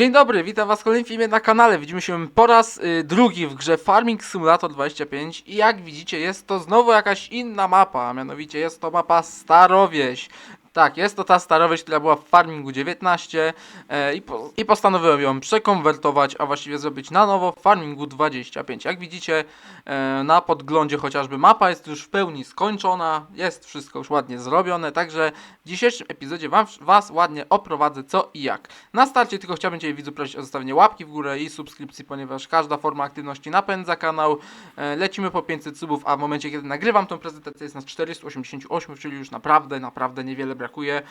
Dzień dobry, witam was w kolejnym filmie na kanale. Widzimy się po raz y, drugi w grze Farming Simulator 25 i jak widzicie jest to znowu jakaś inna mapa, a mianowicie jest to mapa Starowieś. Tak, jest to ta Starowieś, która była w Farmingu 19 e, i, po, i postanowiłem ją przekonwertować, a właściwie zrobić na nowo w Farmingu 25. Jak widzicie e, na podglądzie chociażby mapa jest już w pełni skończona, jest wszystko już ładnie zrobione, także w dzisiejszym epizodzie wam, was ładnie oprowadzę co i jak. Na starcie tylko chciałbym Cię widzu prosić o zostawienie łapki w górę i subskrypcji, ponieważ każda forma aktywności napędza kanał. E, Lecimy po 500 subów, a w momencie kiedy nagrywam tą prezentację jest nas 488, czyli już naprawdę, naprawdę niewiele brakuje.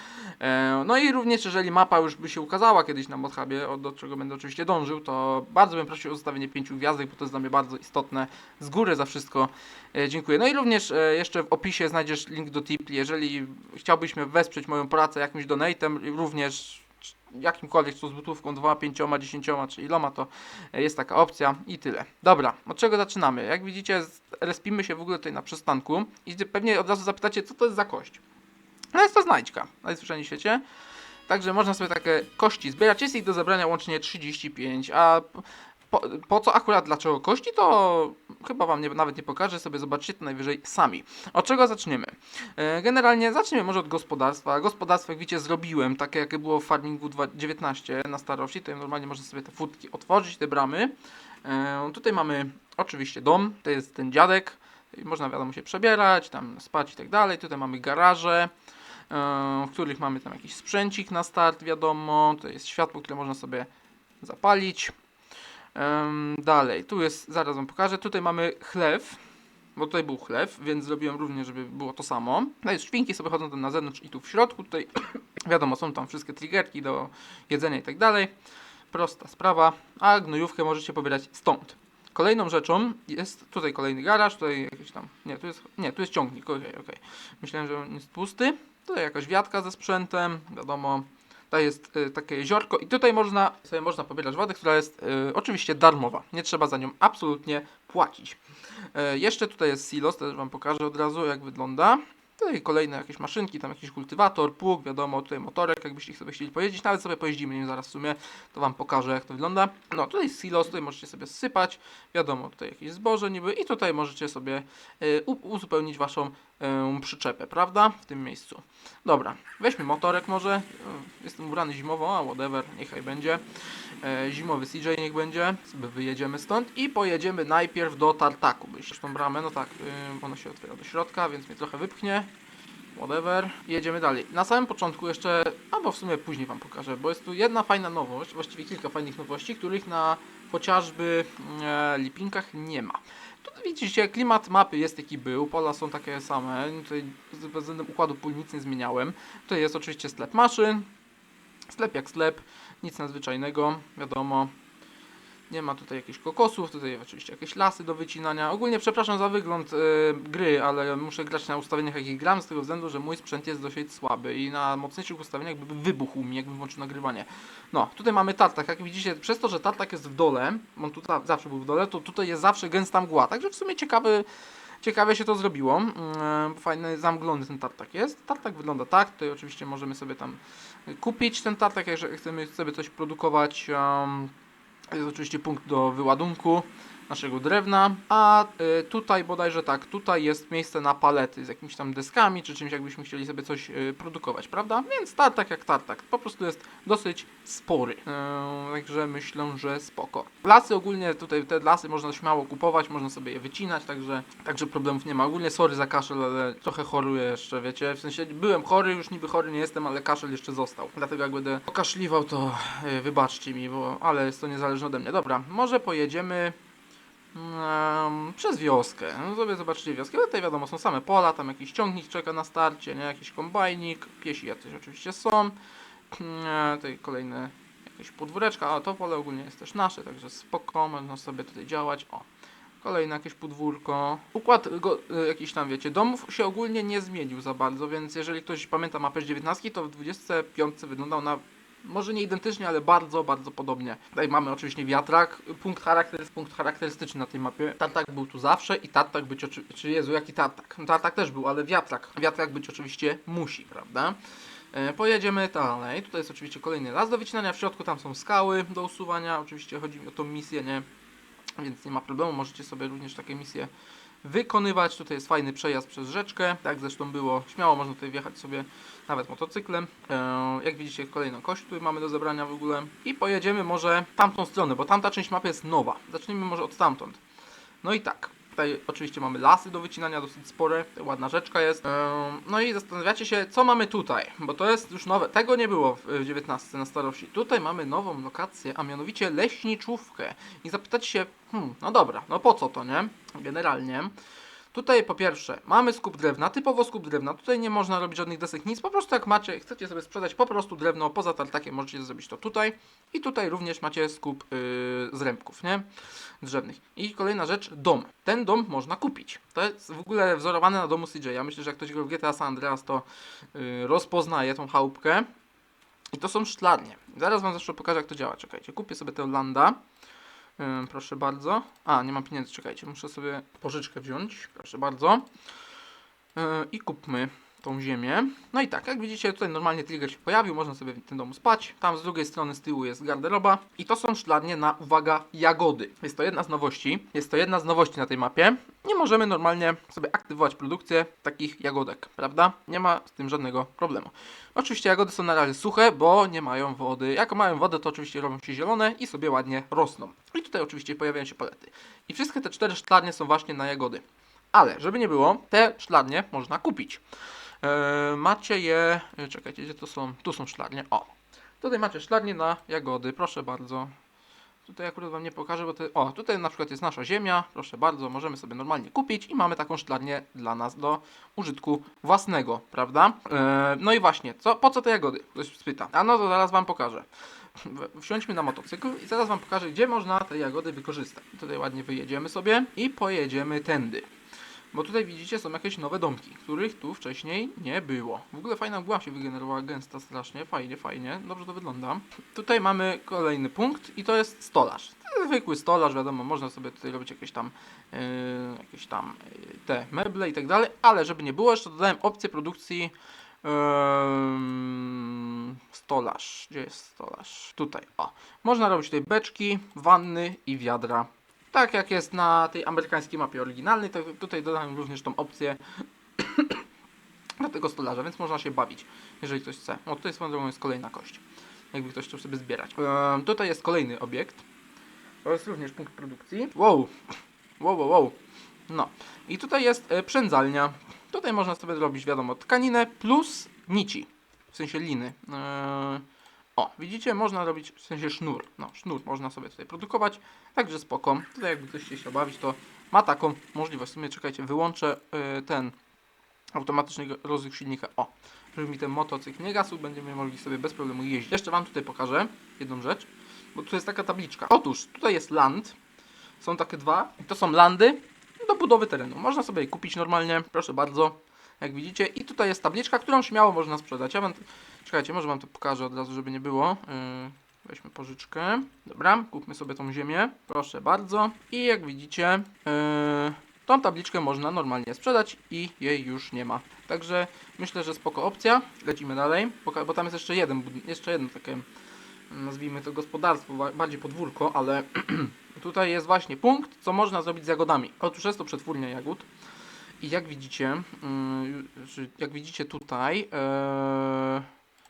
E, No i również jeżeli mapa już by się ukazała kiedyś na Modhubie, do czego będę oczywiście dążył, to bardzo bym prosił o zostawienie 5 gwiazdek, bo to jest dla mnie bardzo istotne. Z góry za wszystko e, dziękuję. No i również e, jeszcze w opisie znajdziesz link do Tipli, jeżeli chciałbyś mnie wesprzeć moją pracę jakimś donatem, również jakimkolwiek, czy to złotówką, dwoma, pięcioma, dziesięcioma, czy iloma, to jest taka opcja i tyle. Dobra, od czego zaczynamy? Jak widzicie, z- respimy się w ogóle tutaj na przystanku i pewnie od razu zapytacie, co to jest za kość. No jest to znajdźka, najzwyczajniej w świecie. Także można sobie takie kości zbierać. Jest ich do zebrania łącznie 35, a po, po co akurat, dlaczego kości, to chyba wam nie, nawet nie pokażę, sobie zobaczycie to najwyżej sami. Od czego zaczniemy? E, Generalnie zaczniemy może od gospodarstwa. Gospodarstwo, jak widzicie, zrobiłem takie, jakie było w Farmingu 2 19 na starości. Tutaj normalnie można sobie te furtki otworzyć, te bramy. E, Tutaj mamy oczywiście dom, to jest ten dziadek. Można wiadomo się przebierać, tam spać i tak dalej. Tutaj mamy garaże, w których mamy tam jakiś sprzęcik na start, wiadomo. Tutaj jest światło, które można sobie zapalić. Dalej, tu jest, zaraz wam pokażę. Tutaj mamy chlew, bo tutaj był chlew, więc zrobiłem również, żeby było to samo. No jest świnki sobie chodzą tam na zewnątrz i tu w środku. Tutaj wiadomo, są tam wszystkie triggerki do jedzenia i tak dalej. Prosta sprawa, a gnojówkę możecie pobierać stąd. Kolejną rzeczą jest tutaj kolejny garaż, tutaj jakiś tam, nie, tu jest, nie, tu jest ciągnik, okej, okej. Myślałem, że on jest pusty. Tutaj jakaś wiatka ze sprzętem, wiadomo. Tutaj jest y, takie jeziorko i tutaj można sobie można pobierać wodę, która jest y, oczywiście darmowa. Nie trzeba za nią absolutnie płacić. E, jeszcze tutaj jest silos, też Wam pokażę od razu jak wygląda. Tutaj kolejne jakieś maszynki, tam jakiś kultywator, pług, wiadomo, tutaj motorek, jakbyście sobie chcieli pojeździć, nawet sobie pojeździmy nim zaraz w sumie, to Wam pokażę jak to wygląda. No tutaj silos, tutaj możecie sobie sypać, wiadomo, tutaj jakieś zboże niby i tutaj możecie sobie u- uzupełnić Waszą e, przyczepę, prawda, w tym miejscu. Dobra, weźmy motorek może, E, jestem ubrany zimowo, a whatever, niechaj będzie. E, zimowy CJ niech będzie, wyjedziemy stąd i pojedziemy najpierw do Tartaku. Byś tą bramę, no tak, y, ona się otwiera do środka, więc mnie trochę wypchnie. Whatever. Jedziemy dalej. Na samym początku jeszcze, albo w sumie później Wam pokażę, bo jest tu jedna fajna nowość, właściwie kilka fajnych nowości, których na chociażby e, Lipinkach nie ma. Widzicie, klimat mapy jest jaki był, pola są takie same, tutaj pod względem układu pól nic nie zmieniałem. Tutaj jest oczywiście sklep maszyn, sklep jak sklep, nic nadzwyczajnego, wiadomo. Nie ma tutaj jakichś kokosów, tutaj oczywiście jakieś lasy do wycinania. Ogólnie przepraszam za wygląd e, gry, ale muszę grać na ustawieniach jakich gram z tego względu, że mój sprzęt jest dosyć słaby i na mocniejszych ustawieniach by wybuchł mi, jakbym włączył nagrywanie. No, tutaj mamy tartak. Jak widzicie, przez to, że tartak jest w dole, on tu za- zawsze był w dole, to tutaj jest zawsze gęsta mgła. Także w sumie ciekawy, ciekawie się to zrobiło. Mm, Fajny, zamglony ten tartak jest. Tartak wygląda tak. Tutaj oczywiście możemy sobie tam kupić ten tartak, jeżeli chcemy sobie coś produkować. Um, jest oczywiście punkt do wyładunku naszego drewna, a y, tutaj bodajże tak, tutaj jest miejsce na palety z jakimiś tam deskami, czy czymś jakbyśmy chcieli sobie coś y, produkować, prawda? Więc tartak jak tartak, po prostu jest dosyć spory, Yy, także myślę, że spoko. Lasy ogólnie, tutaj te lasy można śmiało kupować, można sobie je wycinać, także, także problemów nie ma. Ogólnie sorry za kaszel, ale trochę choruję jeszcze, wiecie, w sensie byłem chory, już niby chory nie jestem, ale kaszel jeszcze został, dlatego jak będę okaszliwał, to y, wybaczcie mi, bo, ale jest to niezależne ode mnie. Dobra, może pojedziemy Przez wioskę. No sobie zobaczcie wioskę. No Tutaj wiadomo, są same pola, tam jakiś ciągnik czeka na starcie, nie? Jakiś kombajnik, piesi jacyś oczywiście są. Tutaj kolejne jakieś podwóreczka, a to pole ogólnie jest też nasze, także spoko, można sobie tutaj działać. O, kolejne jakieś podwórko. Układ go, e, jakiś tam, wiecie, domów się ogólnie nie zmienił za bardzo, więc jeżeli ktoś pamięta mapę z 19, to w 25 wyglądał na może nie identycznie, ale bardzo, bardzo podobnie. Tutaj mamy oczywiście wiatrak, punkt, punkt charakterystyczny na tej mapie. Tartak był tu zawsze i tartak być oczywiście... Czy Jezu, jaki tartak? No, Tartak też był, ale wiatrak. Wiatrak być oczywiście musi, prawda? E, Pojedziemy dalej. Tutaj jest oczywiście kolejny las do wycinania. W środku tam są skały do usuwania. Oczywiście chodzi mi o tą misję, nie? Więc nie ma problemu. Możecie sobie również takie misje wykonywać. Tutaj jest fajny przejazd przez rzeczkę. Tak zresztą było. Śmiało można tutaj wjechać sobie nawet motocyklem. E, Jak widzicie, kolejną kość tutaj mamy do zebrania w ogóle. I pojedziemy może tamtą stronę, bo tamta część mapy jest nowa. Zacznijmy może od stamtąd. No i tak. Tutaj oczywiście mamy lasy do wycinania, dosyć spore, ładna rzeczka jest. No i zastanawiacie się, co mamy tutaj, bo to jest już nowe. Tego nie było w 19 na starości. Tutaj mamy nową lokację, a mianowicie leśniczówkę. I zapytacie się, hmm, no dobra, no po co to, nie? Generalnie. Tutaj po pierwsze mamy skup drewna, typowo skup drewna. Tutaj nie można robić żadnych desek, nic. Po prostu jak macie, chcecie sobie sprzedać po prostu drewno poza tartakiem, możecie zrobić to tutaj. I tutaj również macie skup yy, z rębków, nie? Drzewnych. I kolejna rzecz, dom. Ten dom można kupić. To jest w ogóle wzorowane na domu CJ. Ja myślę, że jak ktoś grał w GTA San Andreas, to yy, rozpoznaje tą chałupkę. I to są szklarnie. Zaraz wam zresztą pokażę, jak to działa. Czekajcie, kupię sobie tę landa. Proszę bardzo. A, nie mam pieniędzy, czekajcie, muszę sobie pożyczkę wziąć. Proszę bardzo. Yy, I kupmy tą ziemię. No i tak, jak widzicie, tutaj normalnie trigger się pojawił, można sobie w tym domu spać. Tam z drugiej strony z tyłu jest garderoba. I to są szklarnie na, uwaga, jagody. Jest to jedna z nowości. Jest to jedna z nowości na tej mapie. Nie możemy normalnie sobie aktywować produkcję takich jagodek, prawda? Nie ma z tym żadnego problemu. Oczywiście jagody są na razie suche, bo nie mają wody. Jak mają wodę, to oczywiście robią się zielone i sobie ładnie rosną. I tutaj oczywiście pojawiają się palety. I wszystkie te cztery szklarnie są właśnie na jagody. Ale, żeby nie było, te szklarnie można kupić. Eee, macie je. e, Czekajcie, gdzie to są? Tu są szklarnie. O. Tutaj macie szklarnie na jagody, proszę bardzo. Tutaj akurat wam nie pokażę, bo to. O, tutaj na przykład jest nasza ziemia, proszę bardzo, możemy sobie normalnie kupić i mamy taką szklarnię dla nas do użytku własnego, prawda? Eee, no i właśnie, co, po co te jagody? Ktoś spyta. A no to zaraz wam pokażę. Wsiądźmy na motocykl i zaraz wam pokażę, gdzie można te jagody wykorzystać. Tutaj ładnie wyjedziemy sobie i pojedziemy tędy. Bo tutaj widzicie są jakieś nowe domki, których tu wcześniej nie było. W ogóle fajna mgła się wygenerowała, gęsta strasznie, fajnie, fajnie, dobrze to wygląda. Tutaj mamy kolejny punkt i to jest stolarz. Zwykły stolarz, wiadomo, można sobie tutaj robić jakieś tam, yy, jakieś tam yy, te meble i tak dalej, ale żeby nie było, jeszcze dodałem opcję produkcji stolarz. Gdzie jest stolarz? Tutaj. O. Można robić tutaj beczki, wanny i wiadra. Tak jak jest na tej amerykańskiej mapie oryginalnej, to tutaj dodałem również tą opcję do tego stolarza, więc można się bawić, jeżeli ktoś chce. O, tutaj swoją drogą jest kolejna kość, jakby ktoś chciał sobie zbierać. Ehm, tutaj jest kolejny obiekt. To jest również punkt produkcji. Wow, wow, wow, wow. No. I tutaj jest e, przędzalnia. Tutaj można sobie zrobić, wiadomo, tkaninę plus nici, w sensie liny. Eee, o, widzicie, można robić w sensie sznur. No, sznur można sobie tutaj produkować, także spoko. Tutaj jakby ktoś się chciał bawić, to ma taką możliwość. W sumie czekajcie, wyłączę e, ten automatyczny rozruch silnika. O, żeby mi ten motocykl nie gasł, będziemy mogli sobie bez problemu jeździć. Jeszcze Wam tutaj pokażę jedną rzecz, bo tu jest taka tabliczka. Otóż, tutaj jest land, są takie dwa, i to są landy do budowy terenu. Można sobie je kupić normalnie, proszę bardzo, jak widzicie. I tutaj jest tabliczka, którą śmiało można sprzedać. Ja wam, czekajcie, może wam to pokażę od razu, żeby nie było. Yy, weźmy pożyczkę. Dobra, kupmy sobie tą ziemię, proszę bardzo. I jak widzicie, yy, tą tabliczkę można normalnie sprzedać i jej już nie ma. Także myślę, że spoko opcja. Lecimy dalej, bo tam jest jeszcze jeden, jeszcze jedno takie, nazwijmy to gospodarstwo, ba- bardziej podwórko, ale Tutaj jest właśnie punkt, co można zrobić z jagodami. Otóż jest to przetwórnia jagód. I jak widzicie, mm, jak widzicie tutaj, e,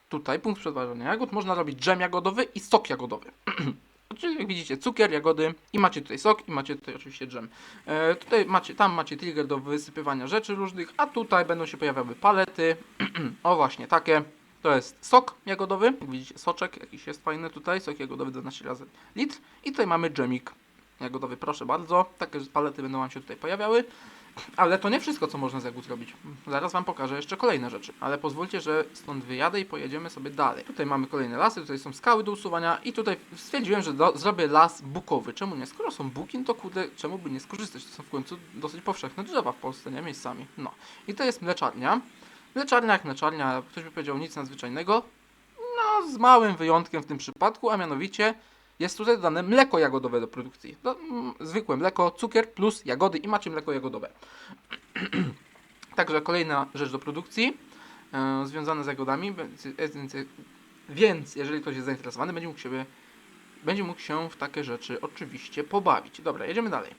tutaj punkt przetwarzania jagód, można robić dżem jagodowy i sok jagodowy. Czyli jak widzicie, cukier, jagody i macie tutaj sok i macie tutaj oczywiście dżem. E, tutaj macie, tam macie trigger do wysypywania rzeczy różnych, a tutaj będą się pojawiały palety. o właśnie, takie. To jest sok jagodowy, jak widzicie, soczek jakiś jest fajny tutaj, sok jagodowy 12 razy litr. I tutaj mamy dżemik jagodowy, proszę bardzo. Takie palety będą Wam się tutaj pojawiały. Ale to nie wszystko, co można z jagód zrobić. Zaraz Wam pokażę jeszcze kolejne rzeczy. Ale pozwólcie, że stąd wyjadę i pojedziemy sobie dalej. Tutaj mamy kolejne lasy, tutaj są skały do usuwania i tutaj stwierdziłem, że do, zrobię las bukowy. Czemu nie? Skoro są buki, no to kurde, czemu by nie skorzystać? To są w końcu dosyć powszechne drzewa w Polsce, nie? Miejscami. No. I to jest mleczarnia. Mleczarnia jak mleczarnia, ktoś by powiedział nic nadzwyczajnego. No, z małym wyjątkiem w tym przypadku, a mianowicie jest tutaj dodane mleko jagodowe do produkcji. No, mm, zwykłe mleko, cukier plus jagody i macie mleko jagodowe. Także kolejna rzecz do produkcji. e, związane z jagodami, więc, więc, więc jeżeli ktoś jest zainteresowany, będzie mógł, siebie, będzie mógł się w takie rzeczy oczywiście pobawić. Dobra, jedziemy dalej.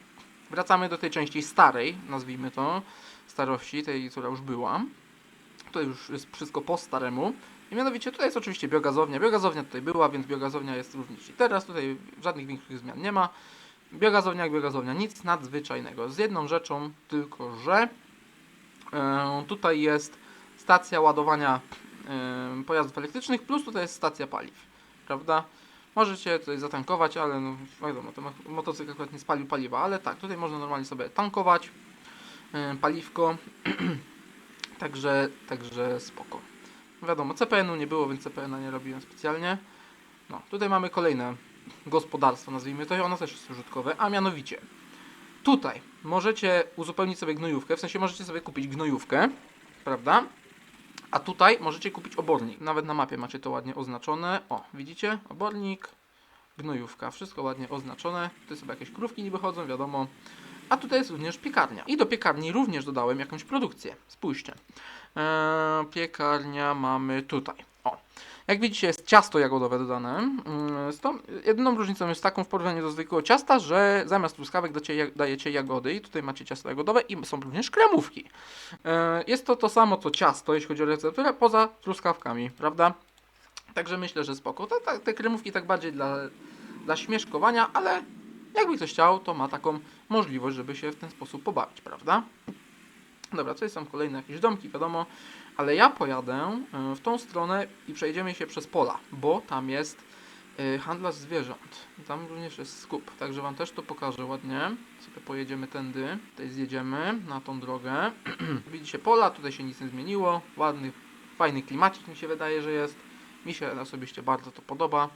Wracamy do tej części starej, nazwijmy to, starości, tej, która już była. Tutaj już jest wszystko po staremu. I mianowicie tutaj jest oczywiście biogazownia. Biogazownia tutaj była, więc biogazownia jest również i teraz. Tutaj żadnych większych zmian nie ma. Biogazownia jak biogazownia, nic nadzwyczajnego. Z jedną rzeczą tylko, że e, tutaj jest stacja ładowania e, pojazdów elektrycznych, plus tutaj jest stacja paliw, prawda? Możecie tutaj zatankować, ale no wiadomo, mo- motocykl akurat nie spalił paliwa, ale tak, tutaj można normalnie sobie tankować e, paliwko, także, także spoko. Wiadomo, CPN-u nie było, więc CPN-a nie robiłem specjalnie. No, tutaj mamy kolejne gospodarstwo, nazwijmy to, i ono też jest użytkowe, a mianowicie tutaj możecie uzupełnić sobie gnojówkę, w sensie możecie sobie kupić gnojówkę, prawda? A tutaj możecie kupić obornik. Nawet na mapie macie to ładnie oznaczone. O, widzicie? Obornik, gnojówka, wszystko ładnie oznaczone. Tutaj sobie jakieś krówki niby chodzą, wiadomo. A tutaj jest również piekarnia. I do piekarni również dodałem jakąś produkcję. Spójrzcie. Eee, piekarnia mamy tutaj. O. Jak widzicie jest ciasto jagodowe dodane. Mm, Z tą jedyną różnicą jest taką w porównaniu do zwykłego ciasta, że zamiast truskawek dacie, dajecie jagody i tutaj macie ciasto jagodowe i są również kremówki. E, Jest to to samo co ciasto, jeśli chodzi o recepturę, poza truskawkami, prawda? Także myślę, że spoko. Te, te, te kremówki tak bardziej dla, dla śmieszkowania, ale jakby ktoś chciał, to ma taką możliwość, żeby się w ten sposób pobawić, prawda? Dobra, tutaj są kolejne jakieś domki, wiadomo, ale ja pojadę e, w tą stronę i przejdziemy się przez pola, bo tam jest e, handlarz zwierząt. Tam również jest skup, także Wam też to pokażę ładnie. Sobie pojedziemy tędy, tutaj zjedziemy na tą drogę. Widzicie pola, tutaj się nic nie zmieniło. Ładny, fajny klimacik mi się wydaje, że jest. Mi się osobiście bardzo to podoba.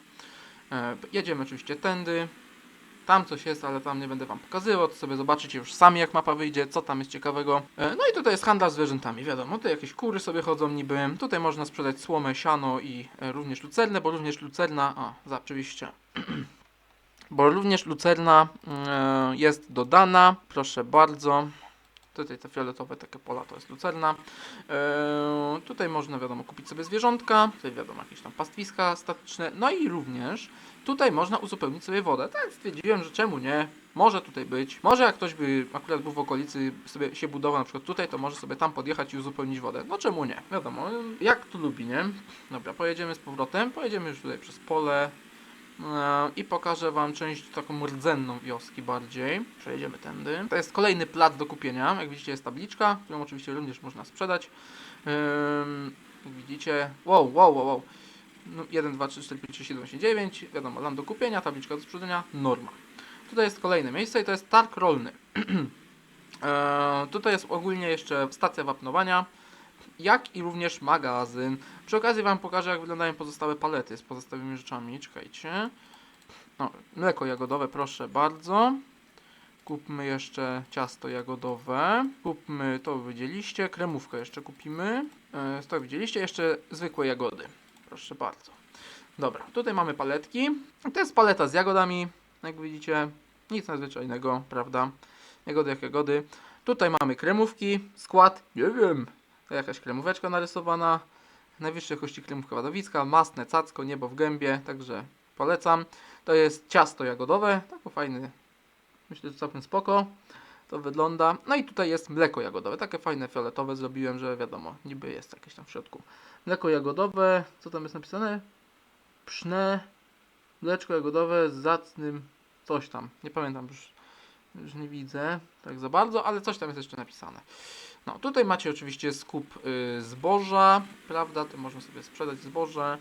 E, Jedziemy oczywiście tędy. Tam coś jest, ale tam nie będę Wam pokazywał, to sobie zobaczycie już sami jak mapa wyjdzie, co tam jest ciekawego. E, No i tutaj jest handlarz zwierzętami, wiadomo, tutaj jakieś kury sobie chodzą niby. Tutaj można sprzedać słomę, siano i e, również lucernę, bo również lucerna, a, za, oczywiście, bo również lucerna e, jest dodana, proszę bardzo. Tutaj te fioletowe takie pola to jest lucerna. E, tutaj można wiadomo kupić sobie zwierzątka, tutaj wiadomo jakieś tam pastwiska statyczne, no i również tutaj można uzupełnić sobie wodę. Tak stwierdziłem, że czemu nie? Może tutaj być. Może jak ktoś by akurat był w okolicy, sobie się budował na przykład tutaj, to może sobie tam podjechać i uzupełnić wodę. No czemu nie? Wiadomo, jak tu lubi, nie? Dobra, pojedziemy z powrotem. Pojedziemy już tutaj przez pole. E, I pokażę Wam część taką rdzenną wioski bardziej. Przejedziemy tędy. To jest kolejny plac do kupienia. Jak widzicie jest tabliczka, którą oczywiście również można sprzedać. Jak widzicie, wow, wow, wow, wow. No, 1, 2, 3, 4, 5, 6, 7, 8, 9. Wiadomo, land do kupienia, tabliczka do sprzedania, norma. Tutaj jest kolejne miejsce i to jest targ rolny. e, tutaj jest ogólnie jeszcze stacja wapnowania, jak i również magazyn. Przy okazji Wam pokażę, jak wyglądają pozostałe palety z pozostałymi rzeczami. Czekajcie. No, mleko jagodowe, proszę bardzo. Kupmy jeszcze ciasto jagodowe. Kupmy, to widzieliście. Kremówkę jeszcze kupimy. E, to widzieliście. Jeszcze zwykłe jagody. Proszę bardzo. Dobra, tutaj mamy paletki. To jest paleta z jagodami. Jak widzicie, nic nadzwyczajnego, prawda? Jagody jak jagody. Tutaj mamy kremówki. Skład, nie wiem. Jakaś kremóweczka narysowana. Najwyższej jakości kremówka wadowicka. Masne cacko, niebo w gębie. Także polecam. To jest ciasto jagodowe. Taki fajny. Myślę, że całkiem spoko. To wygląda. No i tutaj jest mleko jagodowe. Takie fajne fioletowe zrobiłem, że wiadomo, niby jest jakieś tam w środku. Mleko jagodowe. Co tam jest napisane? Pszne. Mleczko jagodowe z zacnym coś tam. Nie pamiętam już. Już nie widzę tak za bardzo, ale coś tam jest jeszcze napisane. No, tutaj macie oczywiście skup y, zboża, prawda? To można sobie sprzedać zboże.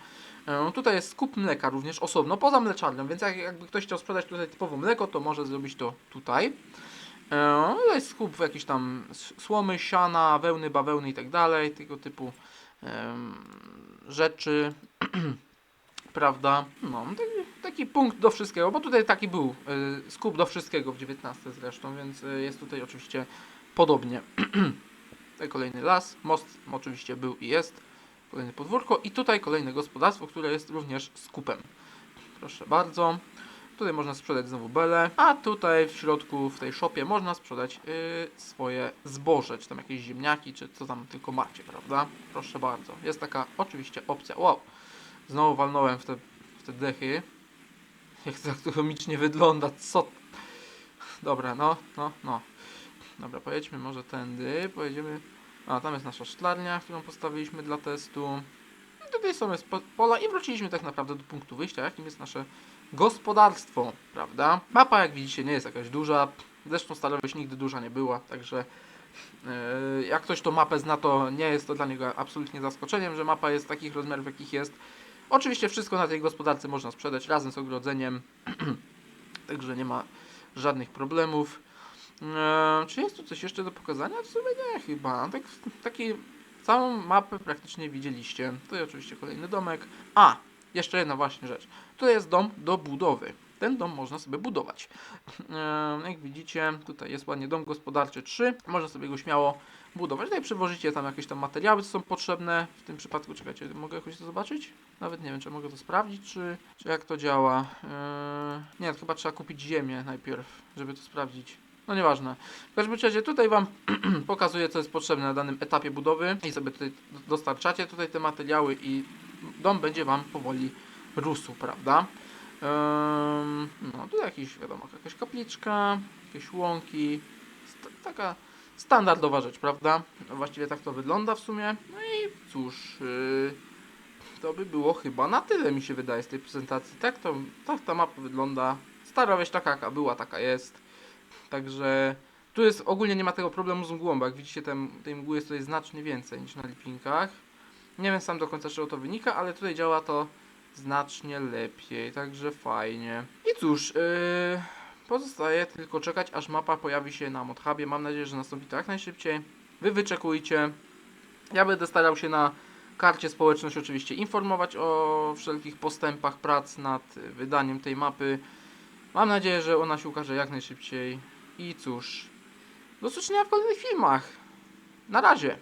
E, Tutaj jest skup mleka również osobno, poza mleczarnią, więc jak, jakby ktoś chciał sprzedać tutaj typowo mleko, to może zrobić to tutaj. E, To jest skup jakiś tam słomy, siana, wełny, bawełny i tak dalej, tego typu em, rzeczy. Prawda? No, taki, taki punkt do wszystkiego, bo tutaj taki był y, skup do wszystkiego w 19 zresztą, więc y, jest tutaj oczywiście podobnie. tutaj kolejny las, most oczywiście był i jest, kolejne podwórko i tutaj kolejne gospodarstwo, które jest również skupem. Proszę bardzo. Tutaj można sprzedać znowu belę, a tutaj w środku, w tej shopie można sprzedać yy, swoje zboże, czy tam jakieś ziemniaki, czy co tam tylko macie, prawda? Proszę bardzo. Jest taka oczywiście opcja. Wow, znowu walnąłem w te, w te dechy. Jak to tak komicznie wygląda, co? Dobra, no, no, no. Dobra, pojedźmy może tędy, pojedziemy... A, tam jest nasza szklarnia, którą postawiliśmy dla testu. I tutaj są jest po- pola i wróciliśmy tak naprawdę do punktu wyjścia, jakim jest nasze gospodarstwo, prawda? Mapa, jak widzicie, nie jest jakaś duża. Zresztą Starowość nigdy duża nie była, także yy, jak ktoś tą mapę zna, to nie jest to dla niego absolutnie zaskoczeniem, że mapa jest takich rozmiarów, jakich jest. Oczywiście wszystko na tej gospodarce można sprzedać razem z ogrodzeniem, także nie ma żadnych problemów. Eee, czy jest tu coś jeszcze do pokazania? W sumie nie, chyba. Tak, taki, całą mapę praktycznie widzieliście. Tutaj oczywiście kolejny domek. A, jeszcze jedna właśnie rzecz. To jest dom do budowy. Ten dom można sobie budować. Eee, jak widzicie, tutaj jest ładnie dom gospodarczy 3. Można sobie go śmiało budować. Tutaj przywożycie tam jakieś tam materiały, co są potrzebne. W tym przypadku, czekajcie, mogę jakoś to zobaczyć? Nawet nie wiem, czy mogę to sprawdzić, czy, czy jak to działa. Eee, nie, to chyba trzeba kupić ziemię najpierw, żeby to sprawdzić. No nieważne. W każdym razie tutaj Wam pokazuję, co jest potrzebne na danym etapie budowy i sobie tutaj dostarczacie tutaj te materiały i dom będzie Wam powoli rósł, prawda? Ehm, no tu jakiś, wiadomo, jakaś kapliczka, jakieś łąki, st- taka standardowa rzecz, prawda? Właściwie tak to wygląda w sumie. No i cóż, yy, to by było chyba na tyle, mi się wydaje, z tej prezentacji. Tak, to, tak ta mapa wygląda. Stara wieś taka, jaka była, taka jest. Także tu jest ogólnie nie ma tego problemu z mgłą, bo jak widzicie tem, tej mgły jest tutaj znacznie więcej niż na lipinkach. Nie wiem sam do końca czego to wynika, ale tutaj działa to znacznie lepiej, także fajnie. I cóż, yy, pozostaje tylko czekać aż mapa pojawi się na ModHubie. Mam nadzieję, że nastąpi to jak najszybciej. Wy wyczekujcie. Ja będę starał się na karcie społeczność oczywiście informować o wszelkich postępach prac nad wydaniem tej mapy. Mam nadzieję, że ona się ukaże jak najszybciej. I cóż, do zobaczenia w kolejnych filmach. Na razie.